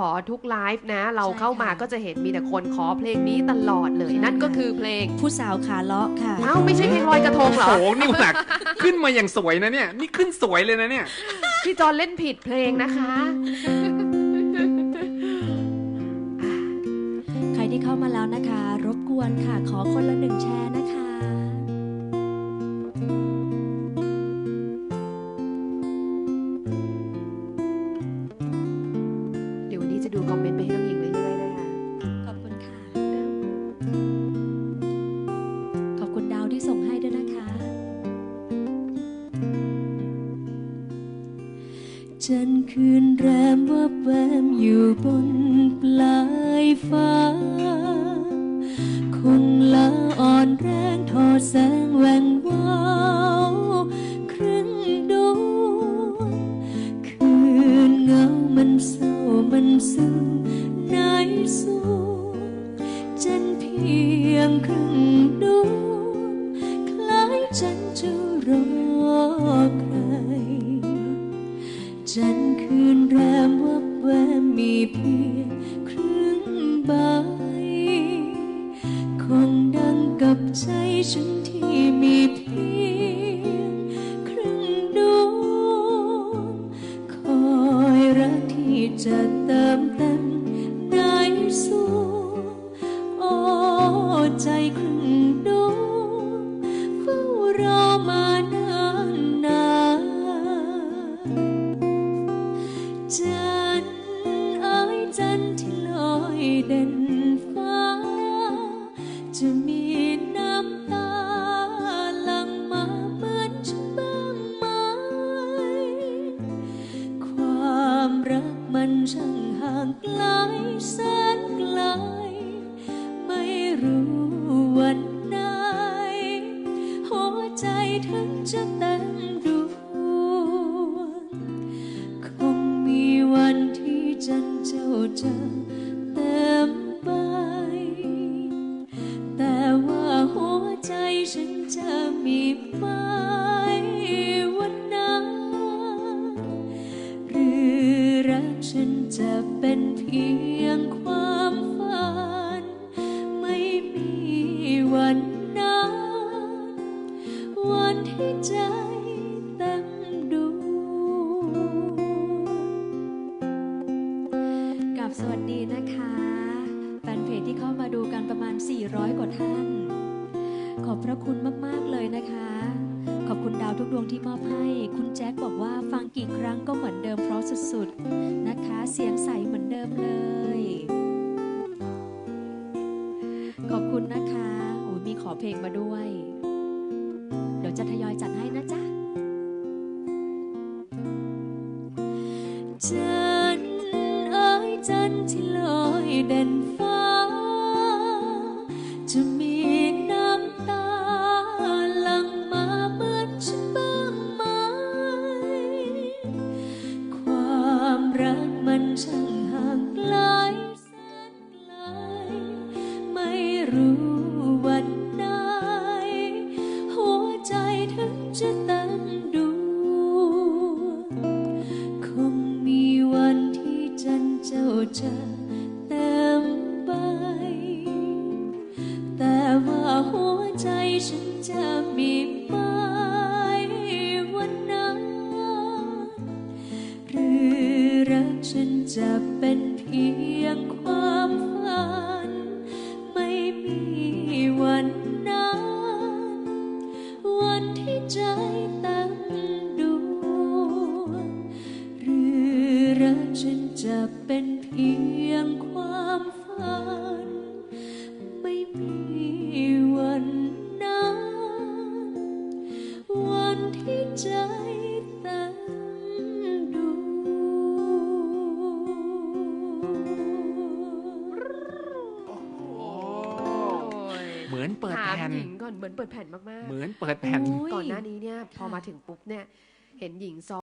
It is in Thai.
ขอทุกไลฟ์นะ เราใช่เข้ามาค่ะก็จะเห็นมีแต่คนขอเพลงนี้ตลอดเลยใช่นั่นก็ค่ะคือเพลงผู้สาวขาเลาะค่ะเอ้าไม่ใช่เพลงลอยกระทงเหรอโอ้โหนี่หนักขึ้นมาอย่างสวยนะเนี่ย นี่ขึ้นสวยเลยนะเนี่ย พี่จอนเล่นผิดเพลงนะคะ ใครที่เข้ามาแล้วนะคะ รบกวนค่ะ ขอคนละหนึ่งแชร์นะคะ จันทร์คืนแรมว่าแวมอยู่บนปลายฟ้า คงละอ่อนแรงทอแสงแหวงวาวครึ่งดวงคืนเงามันเศร้ามันซึมในสวงจันเพียงครึ่ง คงดังกับใจฉันที่มีเพียงครึ่งดวงคอยรักที่จะเติมเต็มในสวงโอ้ใจครึ่งดวงเฝ้ารอมา มันช่างห่างไกลแสนไกล ไม่รู้วันไหน หัวใจถึงจะเต็มดวงคงมีวันที่จันเจ้าจะเต็มไป แต่ว่าหัวใจฉันจะมีไหม เป็นเพียงความฝัน ไม่มีวันนั้นวันที่ใจเต็มดวงกับสวัสดีนะคะ แฟนเพจที่เข้ามาดูกันประมาณ 400 กว่าท่าน ขอบพระคุณมาก ๆ เลยนะคะ ขอบคุณดาวทุกดวงที่มอบให้ คุณแจ็คบอกว่าฟังกี่ครั้งก็เหมือนเดิมเพราะสุดๆนะคะ เสียงใสเหมือนเดิมเลย ขอบคุณนะคะโอ้มีขอเพลงมาด้วย เดี๋ยวจะทยอยจัดให้นะจ๊ะจันเอ้ยจันที่ลอยเด่นฟ้า รู้วันไหน หัวใจถึงจะเต็มดวงคงมีวันที่จันเจ้าจะเต็มใบ แต่ว่าหัวใจฉันจะมีไหมวันนั้น หรือรักฉันจะเป็นเพียงความฝัน เป็นเพียงความฝัน ไม่มีวันนั้นวันที่ใจเต็มดวงเหมือนเปิดถามแผ่น หญิงก่อนเหมือนเปิดแผ่นมากเหมือนเปิดแผ่นโอ้ยๆก่อนหน้านี้เนี่ยพอค่ะมาถึงปุ๊บเนี่ย เห็นหญิงซ้อม